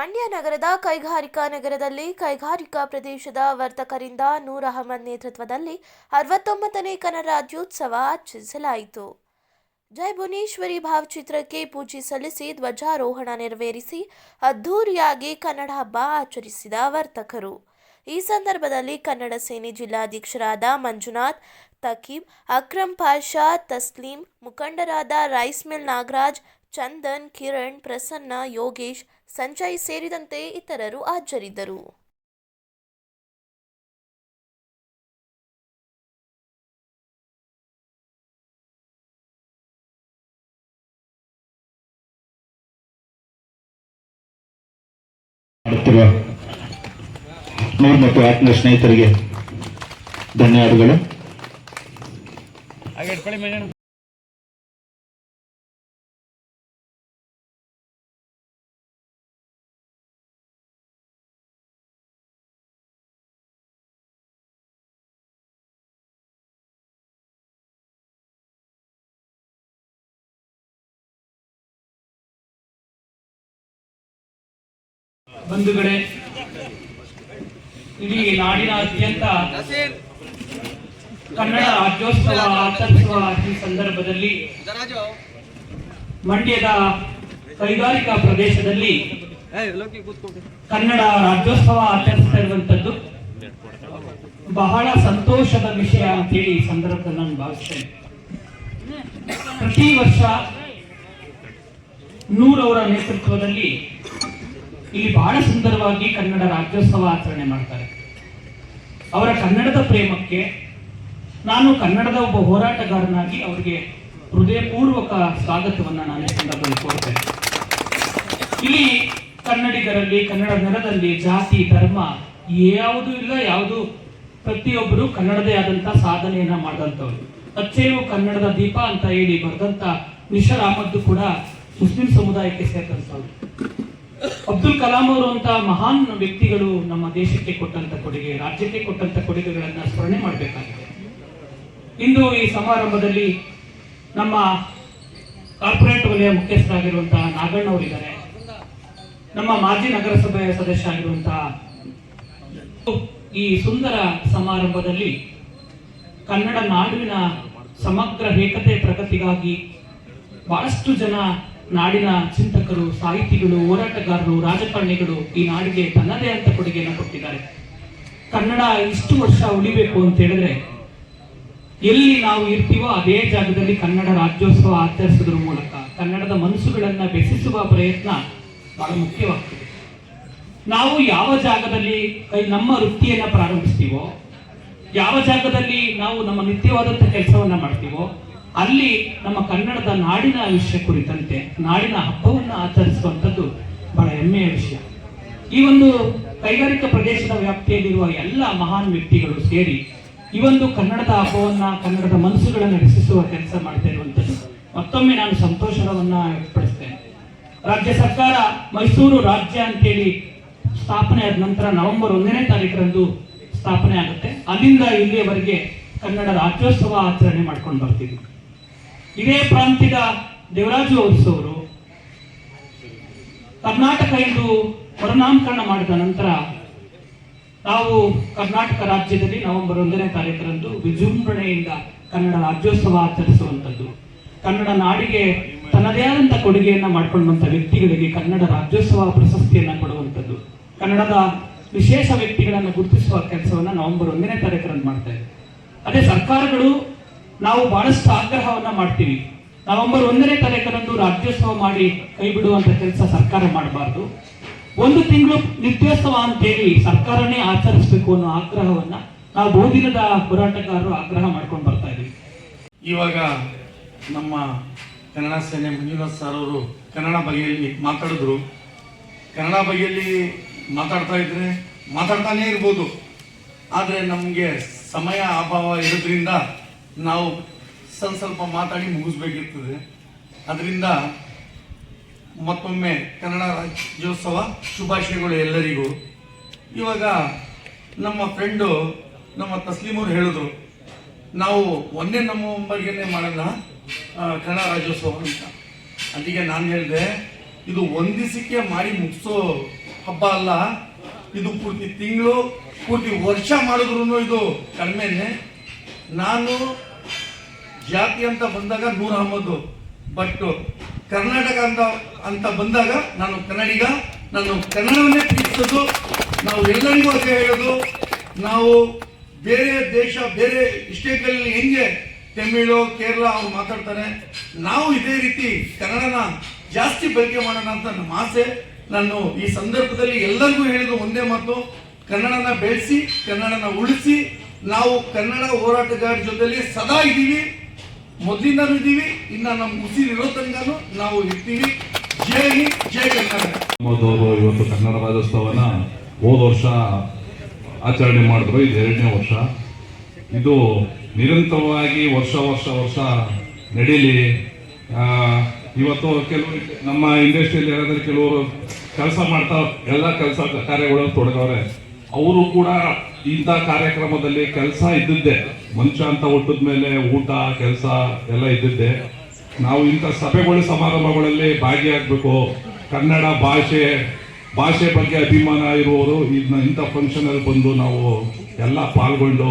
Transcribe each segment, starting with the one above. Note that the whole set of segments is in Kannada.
ಮಂಡ್ಯ ನಗರದ ಕೈಗಾರಿಕಾ ನಗರದಲ್ಲಿ ಕೈಗಾರಿಕಾ ಪ್ರದೇಶದ ವರ್ತಕರಿಂದ ನೂರ್ ಅಹಮದ್ ನೇತೃತ್ವದಲ್ಲಿ ಅರವತ್ತೊಂಬತ್ತನೇ ಕನ್ನಡ ರಾಜ್ಯೋತ್ಸವ ಆಚರಿಸಲಾಯಿತು. ಜೈ ಭುವನೇಶ್ವರಿ ಭಾವಚಿತ್ರಕ್ಕೆ ಪೂಜೆ ಸಲ್ಲಿಸಿ ಧ್ವಜಾರೋಹಣ ನೆರವೇರಿಸಿ ಅದ್ಧೂರಿಯಾಗಿ ಕನ್ನಡ ಹಬ್ಬ ಆಚರಿಸಿದ ವರ್ತಕರು. ಈ ಸಂದರ್ಭದಲ್ಲಿ ಕನ್ನಡ ಸೇನೆ ಜಿಲ್ಲಾಧ್ಯಕ್ಷರಾದ ಮಂಜುನಾಥ್, ತಕೀಬ್, ಅಕ್ರಮ್ ಪಾಷಾ, ತಸ್ಲೀಂ ಮುಖಂಡರಾದ ರೈಸ್ ಮಿಲ್ ನಾಗರಾಜ್, ಚಂದನ್, ಕಿರಣ್, ಪ್ರಸನ್ನ, ಯೋಗೇಶ್ ಸಂಜಯ್ ಸೇರಿದಂತೆ ಇತರರು ಹಾಜರಿದ್ದರು. ನೂರ್ ಮತ್ತು ಆತ್ಮ ಸ್ನೇಹಿತರಿಗೆ ಧನ್ಯವಾದಗಳು. ಬಂಧುಗಳೇ, ಇಡೀ ನಾಡಿನಾದ್ಯಂತ ಕನ್ನಡ ರಾಜ್ಯೋತ್ಸವ ಆಚರಿಸುವ ಈ ಸಂದರ್ಭದಲ್ಲಿ ಮಂಡ್ಯದ ಕೈಗಾರಿಕಾ ಪ್ರದೇಶದಲ್ಲಿ ಕನ್ನಡ ರಾಜ್ಯೋತ್ಸವ ಆಚರಿಸ್ತಾ ಬಹಳ ಸಂತೋಷದ ವಿಷಯ ಅಂತೇಳಿ ಈ ಸಂದರ್ಭದಲ್ಲಿ ನಾನು ಭಾವಿಸ್ತೇನೆ. ಪ್ರತಿ ವರ್ಷ ನೂರವರ ನೇತೃತ್ವದಲ್ಲಿ ಇಲ್ಲಿ ಬಹಳ ಸುಂದರವಾಗಿ ಕನ್ನಡ ರಾಜ್ಯೋತ್ಸವ ಆಚರಣೆ ಮಾಡ್ತಾರೆ. ಅವರ ಕನ್ನಡದ ಪ್ರೇಮಕ್ಕೆ ನಾನು ಕನ್ನಡದ ಒಬ್ಬ ಹೋರಾಟಗಾರನಾಗಿ ಅವರಿಗೆ ಹೃದಯಪೂರ್ವಕ ಸ್ವಾಗತವನ್ನು ನಾನು ಸಂದರ್ಭದಲ್ಲಿ ಕೋರ್ತೇನೆ ಇಲ್ಲಿ ಕನ್ನಡಿಗರಲ್ಲಿ, ಕನ್ನಡ ನೆಲದಲ್ಲಿ ಜಾತಿ, ಧರ್ಮ ಯಾವುದೂ ಇಲ್ಲ, ಯಾವುದು ಪ್ರತಿಯೊಬ್ಬರು ಕನ್ನಡದೇ ಆದಂಥ ಸಾಧನೆಯನ್ನ ಮಾಡಿದಂಥವ್ರು. ಅಚ್ಚೇವು ಕನ್ನಡದ ದೀಪ ಅಂತ ಹೇಳಿ ನಿಶರ್ ಅಹಮದ್ದು ಕೂಡ ಮುಸ್ಲಿಂ ಸಮುದಾಯಕ್ಕೆ ಸೇರಿದಂಥವ್ರು. ಅಬ್ದುಲ್ ಕಲಾಂ ಅವರು ಅಂತ ಮಹಾನ್ ವ್ಯಕ್ತಿಗಳು ನಮ್ಮ ದೇಶಕ್ಕೆ ಕೊಟ್ಟಂತ ಕೊಡುಗೆ, ರಾಜ್ಯಕ್ಕೆ ಕೊಟ್ಟಂತ ಕೊಡುಗೆಗಳನ್ನ ಸ್ಮರಣೆ ಮಾಡಬೇಕಾಗಿದೆ. ಇಂದು ಈ ಸಮಾರಂಭದಲ್ಲಿ ನಮ್ಮ ಕಾರ್ಪೊರೇಟ್ ವಲಯ ಮುಖ್ಯಸ್ಥರಾಗಿರುವಂತಹ ನಾಗಣ್ಣ ಅವರಿದ್ದಾರೆ. ನಮ್ಮ ಮಾಜಿ ನಗರಸಭೆಯ ಸದಸ್ಯ ಆಗಿರುವಂತಹ ಈ ಸುಂದರ ಸಮಾರಂಭದಲ್ಲಿ ಕನ್ನಡ ನಾಡಿನ ಸಮಗ್ರ ಏಕತೆ ಪ್ರಗತಿಗಾಗಿ ಬಹಳಷ್ಟು ಜನ ನಾಡಿನ ಚಿಂತಕರು, ಸಾಹಿತಿಗಳು, ಹೋರಾಟಗಾರರು, ರಾಜಕಾರಣಿಗಳು ಈ ನಾಡಿಗೆ ತನ್ನದೇ ಅಂತ ಕೊಡುಗೆಯನ್ನು ಕೊಟ್ಟಿದ್ದಾರೆ. ಕನ್ನಡ ಇಷ್ಟು ವರ್ಷ ಉಳಿಬೇಕು ಅಂತ ಹೇಳಿದ್ರೆ ಎಲ್ಲಿ ನಾವು ಇರ್ತೀವೋ ಅದೇ ಜಾಗದಲ್ಲಿ ಕನ್ನಡ ರಾಜ್ಯೋತ್ಸವ ಆಚರಿಸೋದ್ರ ಮೂಲಕ, ಕನ್ನಡದ ಮನಸ್ಸುಗಳನ್ನ ಬೆಸೆಸುವ ಪ್ರಯತ್ನ ಬಹಳ ಮುಖ್ಯವಾಗ್ತದೆ. ನಾವು ಯಾವ ಜಾಗದಲ್ಲಿ ನಮ್ಮ ವೃತ್ತಿಯನ್ನ ಪ್ರಾರಂಭಿಸ್ತೀವೋ, ಯಾವ ಜಾಗದಲ್ಲಿ ನಾವು ನಮ್ಮ ನಿತ್ಯವಾದಂಥ ಕೆಲಸವನ್ನ ಮಾಡ್ತೀವೋ ಅಲ್ಲಿ ನಮ್ಮ ಕನ್ನಡದ ನಾಡಿನ ವಿಷಯ ಕುರಿತಂತೆ, ನಾಡಿನ ಹಬ್ಬವನ್ನು ಆಚರಿಸುವಂಥದ್ದು ಬಹಳ ಹೆಮ್ಮೆಯ ವಿಷಯ. ಈ ಒಂದು ಕೈಗಾರಿಕಾ ಪ್ರದೇಶದ ವ್ಯಾಪ್ತಿಯಲ್ಲಿರುವ ಎಲ್ಲ ಮಹಾನ್ ವ್ಯಕ್ತಿಗಳು ಸೇರಿ ಈ ಒಂದು ಕನ್ನಡದ ಹಬ್ಬವನ್ನ, ಕನ್ನಡದ ಮನಸ್ಸುಗಳನ್ನು ರಚಿಸುವ ಕೆಲಸ ಮಾಡ್ತಾ ಇರುವಂಥದ್ದು. ಮತ್ತೊಮ್ಮೆ ನಾನು ಸಂತೋಷವನ್ನ ವ್ಯಕ್ತಪಡಿಸ್ತೇನೆ. ರಾಜ್ಯ ಸರ್ಕಾರ ಮೈಸೂರು ರಾಜ್ಯ ಅಂತೇಳಿ ಸ್ಥಾಪನೆ ಆದ ನಂತರ ನವೆಂಬರ್ ಒಂದನೇ ತಾರೀಕರಂದು ಸ್ಥಾಪನೆ ಆಗುತ್ತೆ. ಅಲ್ಲಿಂದ ಇಲ್ಲಿಯವರೆಗೆ ಕನ್ನಡ ರಾಜ್ಯೋತ್ಸವ ಆಚರಣೆ ಮಾಡ್ಕೊಂಡು ಬರ್ತೀವಿ. ಇದೇ ಪ್ರಾಂತ್ಯದ ದೇವರಾಜು ಅವರು ಕರ್ನಾಟಕ ಎಂದು ಮರುನಾಮಕರಣ ಮಾಡಿದ ನಂತರ ನಾವು ಕರ್ನಾಟಕ ರಾಜ್ಯದಲ್ಲಿ ನವೆಂಬರ್ ಒಂದನೇ ತಾರೀಕರಂದು ವಿಜೃಂಭಣೆಯಿಂದ ಕನ್ನಡ ರಾಜ್ಯೋತ್ಸವ ಆಚರಿಸುವಂಥದ್ದು. ಕನ್ನಡ ನಾಡಿಗೆ ತನ್ನದೇ ಆದಂಥ ಕೊಡುಗೆಯನ್ನ ಮಾಡ್ಕೊಂಡಂತ ವ್ಯಕ್ತಿಗಳಿಗೆ ಕನ್ನಡ ರಾಜ್ಯೋತ್ಸವ ಪ್ರಶಸ್ತಿಯನ್ನ ಕೊಡುವಂಥದ್ದು. ಕನ್ನಡದ ವಿಶೇಷ ವ್ಯಕ್ತಿಗಳನ್ನು ಗುರುತಿಸುವ ಕೆಲಸವನ್ನು ನವೆಂಬರ್ ಒಂದನೇ ತಾರೀಕರಂದು ಮಾಡ್ತಾ ಇದೆ ಅದೇ ಸರ್ಕಾರಗಳು ನಾವು ಬಹಳಷ್ಟು ಆಗ್ರಹವನ್ನ ಮಾಡ್ತೀವಿ. ನವೆಂಬರ್ ಒಂದನೇ ತಾರೀಕರಂದು ರಾಜ್ಯೋತ್ಸವ ಮಾಡಿ ಕೈ ಬಿಡುವಂತ ಕೆಲಸ ಸರ್ಕಾರ ಮಾಡಬಾರ್ದು. ಒಂದು ತಿಂಗಳು ನಿತ್ಯೋತ್ಸವ ಅಂತೇಳಿ ಸರ್ಕಾರನೇ ಆಚರಿಸಬೇಕು ಅನ್ನೋ ಆಗ್ರಹವನ್ನ ನಾವು ಬಹುದಿನದ ಹೋರಾಟಗಾರರು ಆಗ್ರಹ ಮಾಡ್ಕೊಂಡು ಬರ್ತಾ ಇದೀವಿ ಇವಾಗ ನಮ್ಮ ಕನ್ನಡ ಸೇನೆ ಮಂಜುನಾಥ್ ಸರ್ ಅವರು ಕನ್ನಡ ಬಗೆಯಲ್ಲಿ ಮಾತಾಡಿದ್ರು. ಕನ್ನಡ ಬಗೆಯಲ್ಲಿ ಮಾತಾಡ್ತಾ ಇದ್ರೆ ಮಾತಾಡ್ತಾನೇ ಇರ್ಬೋದು. ಆದರೆ ನಮಗೆ ಸಮಯ ಅಭಾವ ಇರೋದ್ರಿಂದ ನಾವು ಸ್ವಲ್ಪ ಸ್ವಲ್ಪ ಮಾತಾಡಿ ಮುಗಿಸ್ಬೇಕಿರ್ತದೆ. ಅದರಿಂದ ಮತ್ತೊಮ್ಮೆ ಕನ್ನಡ ರಾಜ್ಯೋತ್ಸವ ಶುಭಾಶಯಗಳು ಎಲ್ಲರಿಗೂ. ಇವಾಗ ನಮ್ಮ ಫ್ರೆಂಡು ನಮ್ಮ ತಸ್ಲೀಮವ್ರು ಹೇಳಿದ್ರು ನಾವು ಒಂದೇ ನವಂಬರ್ಗೆ ಮಾಡೋಣ ಆ, ಕನ್ನಡ ರಾಜ್ಯೋತ್ಸವ ಅಂತ. ಅಲ್ಲಿಗೆ ನಾನು ಹೇಳಿದೆ ಇದು ಒಂದು ದಿವಸಕ್ಕೆ ಮಾಡಿ ಮುಗಿಸೋ ಹಬ್ಬ ಅಲ್ಲ ಇದು ಪೂರ್ತಿ ತಿಂಗಳು ಪೂರ್ತಿ ವರ್ಷ ಮಾಡಿದ್ರು ಇದು ಕಡಿಮೆನೆ. ನಾನು ಜಾತಿ ಅಂತ ಬಂದಾಗ ನೂರ ಹಮ್ಮದು ಬಟ್ ಕರ್ನಾಟಕ ಅಂತ ಅಂತ ಬಂದಾಗ ನಾನು ಕನ್ನಡಿಗ, ನಾನು ಕನ್ನಡವನ್ನೇ ಪ್ರೀತಿಸೋದು, ನಾವು ಎಲ್ಲರಿಗೂ ಅದೇ ಹೇಳೋದು, ನಾವು ಬೇರೆ ದೇಶ, ಬೇರೆ ಸ್ಟೇಟ್ಗಳಲ್ಲಿ ಹೆಂಗೆ ತಮಿಳು, ಕೇರಳ ಅವ್ರು ಮಾತಾಡ್ತಾರೆ, ನಾವು ಇದೇ ರೀತಿ ಕನ್ನಡನ ಜಾಸ್ತಿ ಬಳಕೆ ಮಾಡೋಣ ಅಂತ ನಮ್ಮ ಆಸೆ. ನಾನು ಈ ಸಂದರ್ಭದಲ್ಲಿ ಎಲ್ಲರಿಗೂ ಹೇಳಿದ ಒಂದೇ ಮಾತು, ಕನ್ನಡನ ಬೆಳೆಸಿ, ಕನ್ನಡನ ಉಳಿಸಿ ನಾವು ಕನ್ನಡ ಹೋರಾಟಗಾರರ ಜೊತೆಲಿ ಸದಾ ಇದ್ದೀವಿ. ಮೊದಲಿಂದನೂ ಇದ್ದೀವಿ. ಇನ್ನ ನಮ್ಮ ಉಸಿರಿರೋ ತನಕನೂ ನಾವು ಇರ್ತೀವಿ. ಜೈ ಹಿಂದ್, ಜೈ ಕನ್ನಡ ಇವತ್ತು ಕನ್ನಡ ರಾಜ್ಯೋತ್ಸವನ ಹೋದ ವರ್ಷ ಆಚರಣೆ ಮಾಡಿದ್ರು. ಇದು ಎರಡನೇ ವರ್ಷ. ಇದು ನಿರಂತರವಾಗಿ ವರ್ಷ ವರ್ಷ ವರ್ಷ ನಡೀಲಿ. ಇವತ್ತು ಕೆಲವು ನಮ್ಮ ಇಂಡಸ್ಟ್ರಿಯಲ್ಲಿ ಯಾರಾದರೂ ಕೆಲವರು ಕೆಲಸ ಮಾಡ್ತಾ ಎಲ್ಲ ಕೆಲಸ ಕಾರ್ಯಗಳಲ್ಲಿ ತೊಡಗವ್ರೆ. ಅವರು ಕೂಡ ಇಂಥ ಕಾರ್ಯಕ್ರಮದಲ್ಲಿ ಕೆಲಸ ಇದ್ದಿದ್ದೆ. ಮನುಷ್ಯ ಅಂತ ಹುಟ್ಟಿದ ಮೇಲೆ ಊಟ, ಕೆಲಸ ಎಲ್ಲ ಇದ್ದಿದ್ದೆ. ನಾವು ಇಂಥ ಸಭೆಗಳು ಸಮಾರಂಭಗಳಲ್ಲಿ ಭಾಗಿಯಾಗಬೇಕು. ಕನ್ನಡ ಭಾಷೆ ಭಾಷೆ ಬಗ್ಗೆ ಅಭಿಮಾನ ಇರುವವರು ಇದನ್ನ ಇಂಥ ಫಂಕ್ಷನ್ ಅಲ್ಲಿ ಬಂದು ನಾವು ಎಲ್ಲ ಪಾಲ್ಗೊಂಡು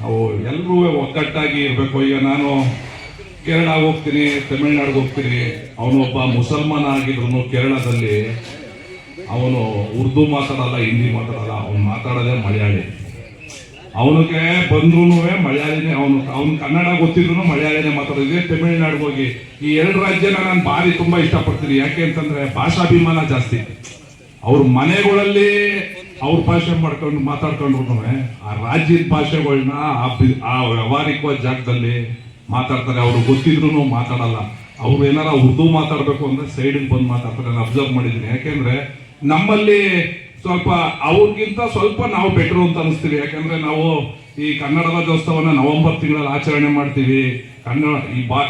ನಾವು ಎಲ್ಲರೂ ಒಗ್ಗಟ್ಟಾಗಿ ಇರಬೇಕು. ಈಗ ನಾನು ಕೇರಳ ಹೋಗ್ತೀನಿ, ತಮಿಳ್ನಾಡಿಗೆ ಹೋಗ್ತೀನಿ. ಅವನೊಬ್ಬ ಮುಸಲ್ಮಾನ ಆಗಿದ್ರು ಕೇರಳದಲ್ಲಿ ಅವನು ಉರ್ದು ಮಾತಾಡಲ್ಲ, ಹಿಂದಿ ಮಾತಾಡಲ್ಲ, ಅವನು ಮಾತಾಡೋದೇ ಮಲಯಾಳಿ. ಅವನಿಗೆ ಬಂದ್ರೂ ಮಲಯಾಳಿನೇ, ಅವನು, ಅವ್ನು ಕನ್ನಡ ಗೊತ್ತಿದ್ರು ಮಲಯಾಳಿನೇ ಮಾತಾಡೋದು ತಮಿಳ್ನಾಡಿಗೆ ಹೋಗಿ, ಈ ಎರಡು ರಾಜ್ಯನ ನಾನು ಭಾರಿ ತುಂಬಾ ಇಷ್ಟಪಡ್ತೀನಿ. ಯಾಕೆ ಅಂತಂದ್ರೆ ಭಾಷಾಭಿಮಾನ ಜಾಸ್ತಿ. ಅವ್ರ ಮನೆಗಳಲ್ಲಿ ಅವ್ರ ಭಾಷೆ ಮಾಡ್ಕೊಂಡು ಮಾತಾಡ್ಕೊಂಡ್ರು ಆ ರಾಜ್ಯದ ಭಾಷೆಗಳನ್ನ ಆ ಆ ವ್ಯವಹಾರಿಕ ಜಾಗದಲ್ಲಿ ಮಾತಾಡ್ತಾರೆ. ಅವ್ರು ಗೊತ್ತಿದ್ರು ಮಾತಾಡಲ್ಲ. ಅವ್ರು ಏನಾರ ಉರ್ದು ಮಾತಾಡಬೇಕು ಅಂದರೆ ಸೈಡಿಗೆ ಬಂದು ಮಾತಾಡ್ತಾರೆ. ನಾನು ಅಬ್ಸರ್ವ್ ಮಾಡಿದ್ದೀನಿ. ಯಾಕೆಂದ್ರೆ ನಮ್ಮಲ್ಲಿ ಸ್ವಲ್ಪ ಅವ್ರಿಗಿಂತ ಸ್ವಲ್ಪ ನಾವು ಬೆಟ್ರು ಅಂತ ಅನಿಸ್ತೀವಿ. ಯಾಕಂದ್ರೆ ನಾವು ಈ ಕನ್ನಡ ರಾಜ್ಯೋತ್ಸವನ ನವೆಂಬರ್ ತಿಂಗಳಲ್ಲಿ ಆಚರಣೆ ಮಾಡ್ತೀವಿ. ಕನ್ನಡ ಈ ಬಾ,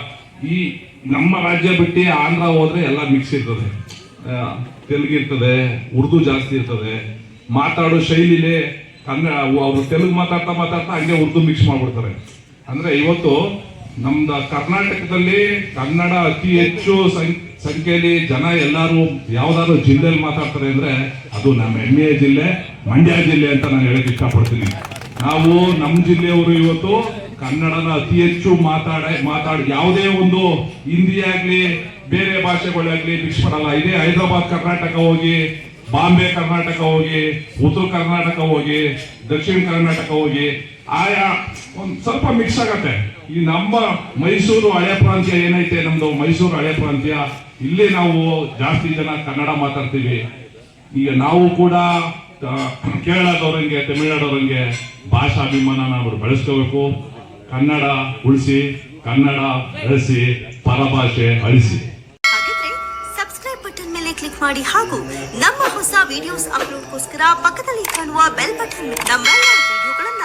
ಈ ನಮ್ಮ ರಾಜ್ಯ ಬಿಟ್ಟು ಆಂಧ್ರ ಹೋದ್ರೆ ಎಲ್ಲ ಮಿಕ್ಸ್ ಇರ್ತದೆ. ತೆಲುಗು ಇರ್ತದೆ, ಉರ್ದು ಜಾಸ್ತಿ ಇರ್ತದೆ. ಮಾತಾಡೋ ಶೈಲಿಲಿ ಕನ್ನಡ ಅವರು ತೆಲುಗು ಮಾತಾಡ್ತಾ ಮಾತಾಡ್ತಾ ಹಂಗೆ ಉರ್ದು ಮಿಕ್ಸ್ ಮಾಡ್ಬಿಡ್ತಾರೆ. ಅಂದ್ರೆ ಇವತ್ತು ನಮ್ದು ಕರ್ನಾಟಕದಲ್ಲಿ ಕನ್ನಡ ಅತಿ ಹೆಚ್ಚು ಸಂ- ಸಂಖ್ಯೆಯಲ್ಲಿ ಜನ ಎಲ್ಲರೂ ಯಾವ್ದಾದ್ರು ಜಿಲ್ಲೆಯಲ್ಲಿ ಮಾತಾಡ್ತಾರೆ ಅಂದ್ರೆ ಅದು ನಮ್ಮ ಹೆಮ್ಮೆಯ ಜಿಲ್ಲೆ, ಮಂಡ್ಯ ಜಿಲ್ಲೆ ಅಂತ ನಾನು ಹೇಳಕ್ ಇಷ್ಟಪಡ್ತೀನಿ. ನಾವು ನಮ್ಮ ಜಿಲ್ಲೆಯವರು ಇವತ್ತು ಕನ್ನಡನ ಅತಿ ಹೆಚ್ಚು ಮಾತಾಡ, ಮಾತಾಡಿ, ಯಾವುದೇ ಒಂದು ಹಿಂದಿ ಆಗ್ಲಿ, ಬೇರೆ ಭಾಷೆಗಳಾಗ್ಲಿ ಮಿಕ್ಸ್ ಮಾಡಲ್ಲ. ಇದೇ ಹೈದರಾಬಾದ್ ಕರ್ನಾಟಕ ಹೋಗಿ, ಬಾಂಬೆ ಕರ್ನಾಟಕ ಹೋಗಿ, ಉತ್ತರ ಕರ್ನಾಟಕ ಹೋಗಿ, ದಕ್ಷಿಣ ಕರ್ನಾಟಕ ಹೋಗಿ ಆಯಾ, ಒಂದು ಸ್ವಲ್ಪ ಮಿಕ್ಸ್ ಆಗತ್ತೆ. ಈ ನಮ್ಮ ಮೈಸೂರು ಹಳೆ ಪ್ರಾಂತ್ಯ ಏನೈತೆ? ನಮ್ದು ಮೈಸೂರು ಹಳೆ ಪ್ರಾಂತ್ಯ ಇಲ್ಲಿ ನಾವು ಜಾಸ್ತಿ ಜನ ಕನ್ನಡ ಮಾತಾಡ್ತೀವಿ. ಈಗ ನಾವು ಕೂಡ ಕೇರಳದವ್ರಂಗೆ, ತಮಿಳ್ನಾಡವ್ರಂಗೆ ಭಾಷಾಭಿಮಾನ ನಾವು ಬೆಳೆಸ್ಕೋಬೇಕು. ಕನ್ನಡ ಉಳಿಸಿ, ಕನ್ನಡ ಬೆಳೆಸಿ, ಪರಭಾಷೆ ಅಳಿಸಿ. ಸಬ್ಸ್ಕ್ರೈಬ್ ಬಟನ್ ಮೇಲೆ ಕ್ಲಿಕ್ ಮಾಡಿ ಹಾಗೂ ನಮ್ಮ ಹೊಸ ವಿಡಿಯೋಸ್ ಅಪ್ಲೋಡ್ಗೋಸ್ಕರ ಪಕ್ಕದಲ್ಲಿ ಕಾಣುವ ಬೆಲ್ ಬಟನ್ ವಿಡಿಯೋಗಳನ್ನ